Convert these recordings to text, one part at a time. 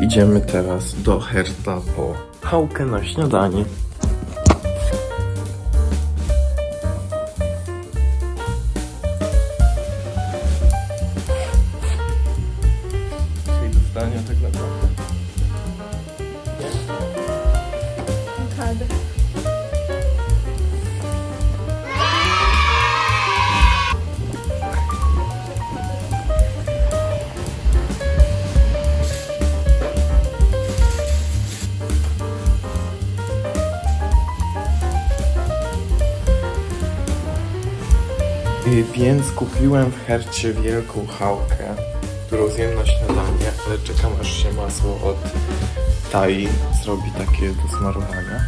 idziemy teraz do Herta po chałkę na śniadanie. Kupiłem w Hercie wielką chałkę, którą zjem na śniadanie, ale czekam aż się masło od Tai zrobi takie do smarowania.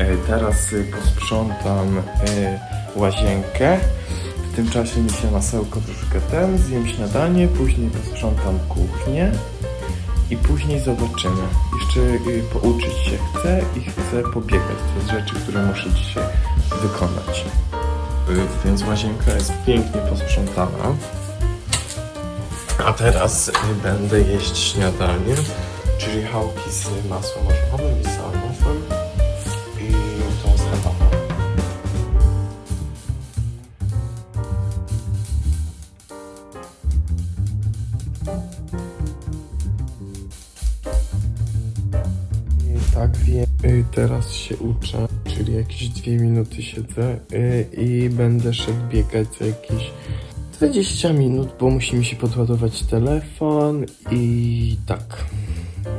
Y, Teraz y, posprzątam y, łazienkę. W tym czasie mi się masełko troszkę ten, zjem śniadanie, później posprzątam kuchnię i później zobaczymy. Jeszcze y, pouczyć się chcę i chcę pobiegać. To jest rzeczy, które muszę dzisiaj wykonać. Y, Więc łazienka jest pięknie posprzątana. A teraz y, będę jeść śniadanie, czyli chałki z masłem orzechowym i tak wiem, y, teraz się uczę, czyli jakieś dwie minuty siedzę y, i będę szedł biegać za jakieś 20 minut, bo musi mi się podładować telefon i tak.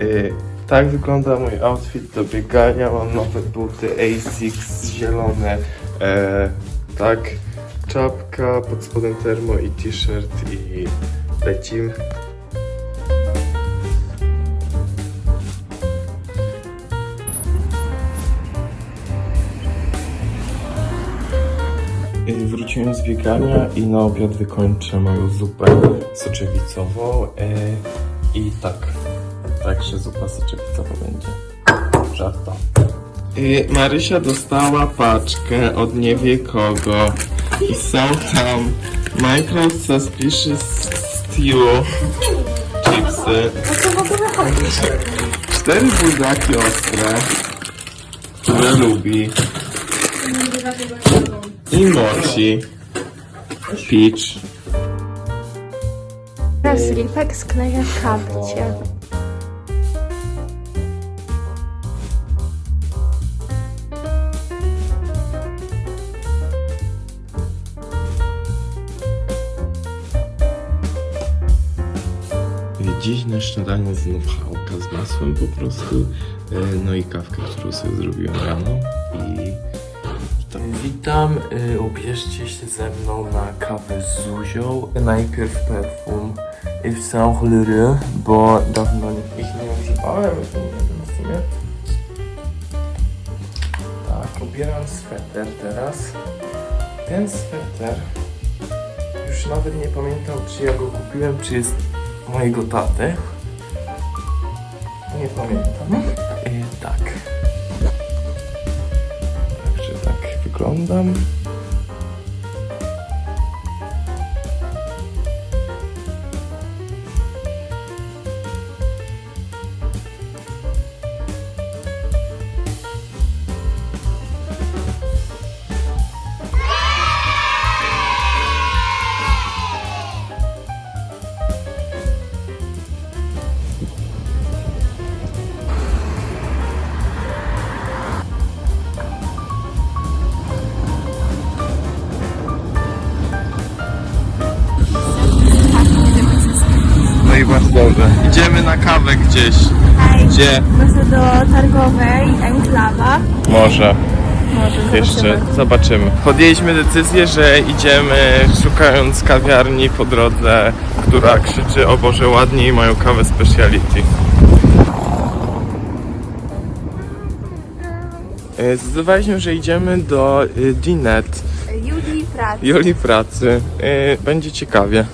Y, tak wygląda mój outfit do biegania. Mam nowe buty ASICS zielone. E, tak, czapka, pod spodem termo i t-shirt i lecimy. Wróciłem z biegania i na obiad wykończę moją zupę soczewicową. y, I tak, także zupa soczewicowa będzie. Żarta. Y, Marysia dostała paczkę od nie wie kogo i są tam Minecraft Suspicious Stew chipsy. Cztery buldaki ostre, które lubi. I mochi. Peach. Teraz Lipek skleja kapcie. Dziś na śniadanie znów chałka z masłem po prostu. e, No i kawkę, którą sobie zrobiłem rano. I to witam. e, Ubierzcie się ze mną na kawę z Zuzią. Najpierw perfum Yves Saint Laurent, bo dawno ich nie używałem. Nie wiem w sumie. Tak, ubieram sweter teraz. Ten sweter już nawet nie pamiętam, czy ja go kupiłem, czy jest mojego taty. Nie pamiętam. I tak. Tak Idziemy na kawę gdzieś. Gdzie? Może do targowej Enklawa. Może. Może Jeszcze zobaczymy. Podjęliśmy decyzję, że idziemy szukając kawiarni po drodze, która krzyczy o Boże ładniej mają kawę speciality. E, Zdecydowaliśmy, że idziemy do y, Dinet, Juli Pracy. Joli Pracy. E, Będzie ciekawie.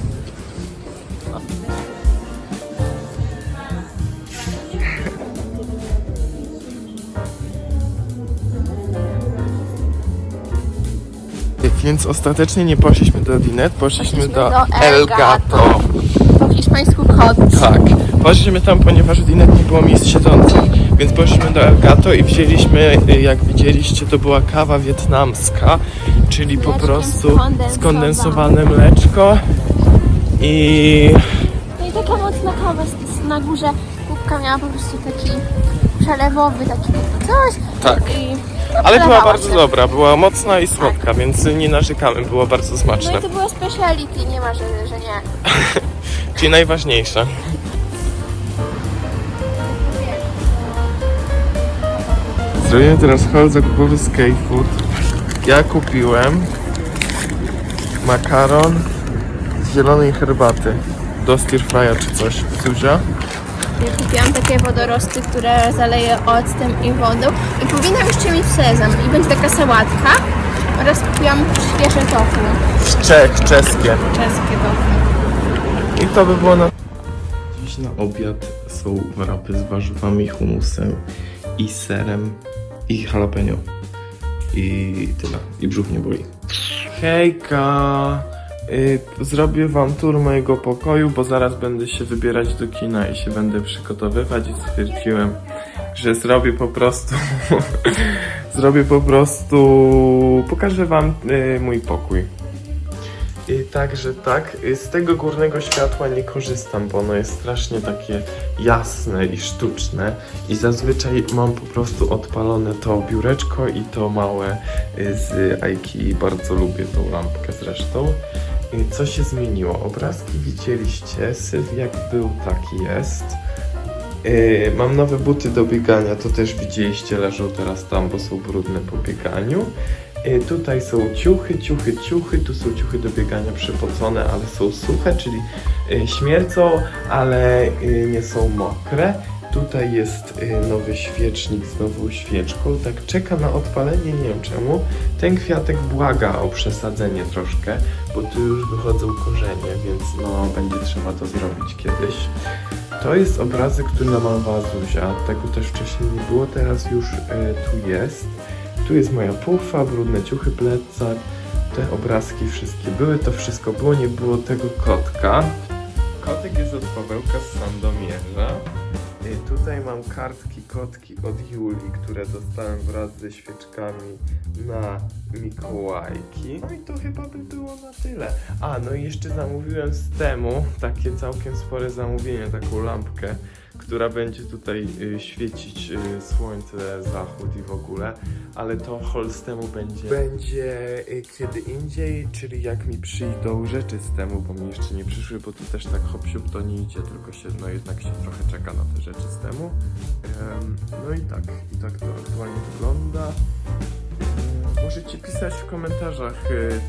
Więc ostatecznie nie poszliśmy do Dinet, poszliśmy, Poszliśmy do, do El Gato. Po hiszpańsku kot. Tak, Poszliśmy tam, ponieważ Dinet nie było miejsc siedzących, więc poszliśmy do Elgato i wzięliśmy, y, jak widzieliście, to była kawa wietnamska, czyli po prostu skondensowanym. skondensowane mleczko i No i taka mocna kawa na górze. Kubka miała po prostu taki przelewowy, taki coś. tak. I Ale była bardzo się. dobra, była mocna i słodka, więc nie narzekamy, było bardzo No smaczne. i to było speciality, nie ma, że, że nie. Czyli najważniejsze. Zrobimy teraz haul zakupowy z K-Food. Ja kupiłem makaron z zielonej herbaty do stir fry'a czy coś. Zuzia? Ja kupiłam takie wodorosty, które zaleję octem i wodą i powinna jeszcze mieć sezam i będzie taka sałatka oraz kupiłam świeże tofu, Z Czech, czeskie. czeskie tofu. I to by było na... Dziś na obiad są wrapy z warzywami, humusem i serem i jalapeno. I tyle. I brzuch nie boli. Hejka! Y, zrobię wam tour mojego pokoju, bo zaraz będę się wybierać do kina i się będę przygotowywać i stwierdziłem, że zrobię po prostu zrobię po prostu pokażę wam y, mój pokój. I także tak, y, z tego górnego światła nie korzystam, bo ono jest strasznie takie jasne i sztuczne i zazwyczaj mam po prostu odpalone to biureczko i to małe z Aiki. Bardzo lubię tą lampkę zresztą. Y, Co się zmieniło? Obrazki widzieliście, syf jak był, taki jest. Yy, mam nowe buty do biegania, to też widzieliście, leżą teraz tam, bo są brudne po bieganiu. Yy, tutaj są ciuchy, ciuchy, ciuchy, tu są ciuchy do biegania przepocone, ale są suche, czyli yy, śmiercą, ale yy, nie są mokre. Tutaj jest yy, nowy świecznik z nową świeczką, tak czeka na odpalenie, nie wiem czemu. Ten kwiatek błaga o przesadzenie troszkę, bo tu już wychodzą korzenie, więc no będzie trzeba to zrobić kiedyś. To jest obrazek, który namalowała Zuzia. Tego też wcześniej nie było, teraz już e, tu jest. Tu jest moja pufa, brudne ciuchy, plecak. Te obrazki wszystkie były, to wszystko było, nie było tego kotka. Kotek jest od Pawełka z Sandomierza. Tutaj mam kartki kotki od Julii, które dostałem wraz ze świeczkami na Mikołajki. No i to chyba by było na tyle. A, no i jeszcze zamówiłem z temu takie całkiem spore zamówienie, taką lampkę, która będzie tutaj y, świecić y, słońce, zachód i w ogóle, ale to haul z temu będzie będzie y, kiedy indziej, czyli jak mi przyjdą rzeczy z temu, bo mi jeszcze nie przyszły, bo tu też tak hop to nie idzie, tylko się, no jednak się trochę czeka na te rzeczy z temu. Em, no i tak, i tak to aktualnie wygląda. E, Możecie pisać w komentarzach,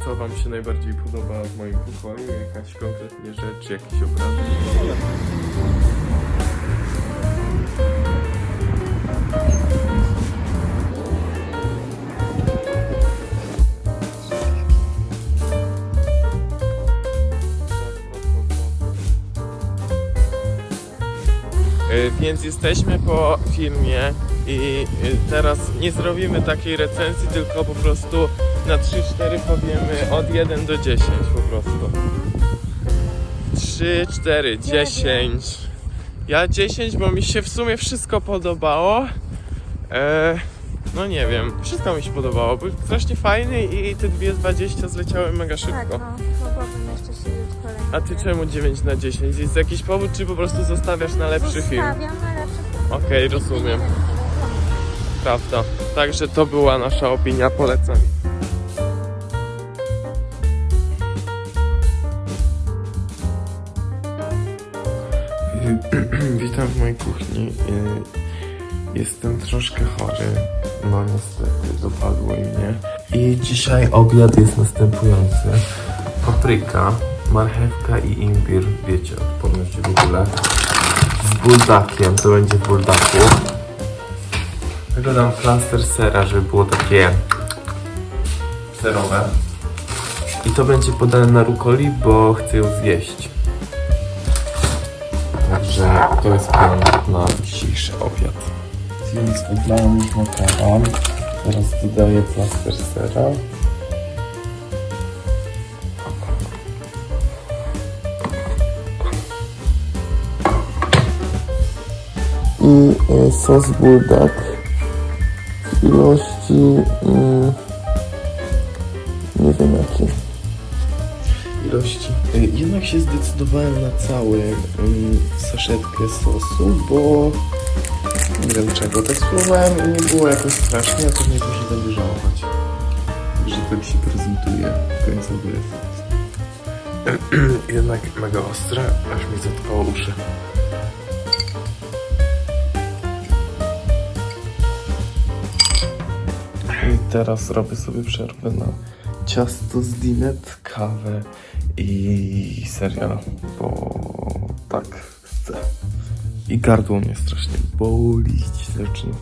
co Wam się najbardziej podoba w moim pokoju, jakaś konkretnie rzecz, jakiś obrazek. Więc jesteśmy po filmie i e, teraz nie zrobimy takiej recenzji, tylko po prostu na 3-4 powiemy od 1 do 10 po prostu. 3, 4, 10. Ja 10, bo mi się w sumie wszystko podobało. E, no nie wiem, wszystko mi się podobało. Był strasznie fajny i te dwie 20 zleciały mega szybko. Kolejny. A ty czemu 9 na 10? Jest jakiś powód, czy po prostu zostawiasz na lepszy film? Zostawiam na lepszy Okej, rozumiem. Prawda. Także to była nasza opinia, polecam. Witam w mojej kuchni. Y, Jestem troszkę chory. No niestety, dopadło mnie. I dzisiaj obiad jest następujący. Papryka, marchewka i imbir. Wiecie, odporność w ogóle. Z buldakiem, to będzie w buldaku. Tylko dam plaster sera, żeby było takie serowe. I to będzie podane na rukoli, bo chcę ją zjeść. Także to jest plan na dzisiejszy obiad. Więc odlałem już. Teraz dodaję plaster sera. I y, sos buldak w ilości mm, nie wiem jakiej ilości. Y, Jednak się zdecydowałem na cały mm, saszetkę sosu, bo nie wiem czego. Tak spróbowałem i nie było jakoś strasznie, a pewnie później będę żałować, że tak się prezentuje końcowy efekt. Jednak mega ostre, aż mi zatkało uszy. Teraz robię sobie przerwę na ciasto z dinet, kawę i serial, bo tak chcę. I gardło mnie strasznie bolić zacznie.